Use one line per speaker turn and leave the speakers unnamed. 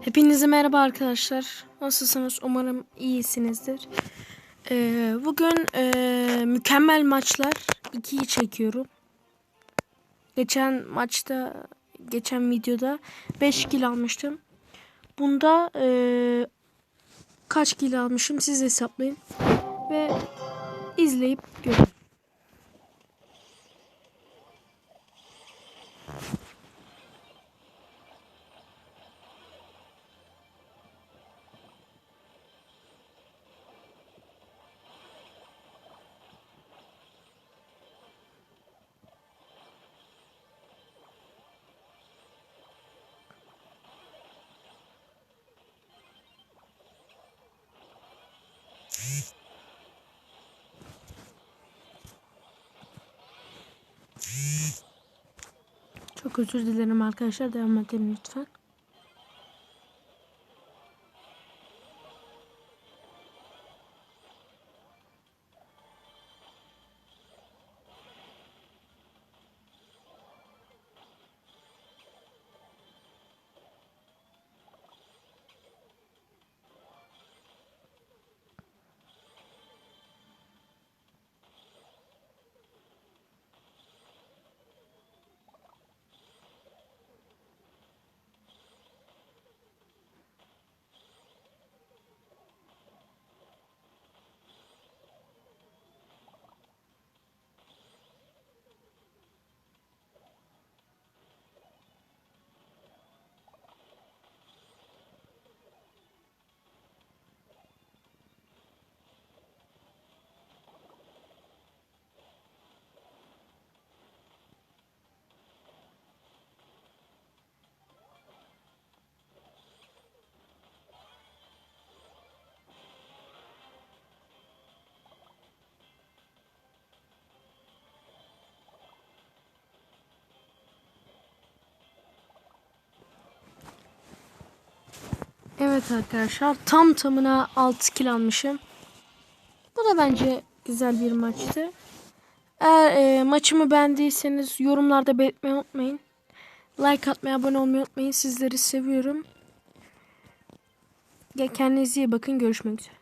Hepinize merhaba arkadaşlar. Nasılsınız? Umarım iyisinizdir. Ee, bugün ee, mükemmel maçlar 2'yi çekiyorum. Geçen maçta, geçen videoda 5 kill almıştım. Bunda ee, kaç kill almışım siz hesaplayın. Ve izleyip görün. Çok özür dilerim arkadaşlar. Devam edelim lütfen. Evet arkadaşlar tam tamına 6 kill almışım. Bu da bence güzel bir maçtı. Eğer e, maçımı beğendiyseniz yorumlarda belirtmeyi unutmayın. Like atmayı, abone olmayı unutmayın. Sizleri seviyorum. Kendinize iyi bakın. Görüşmek üzere.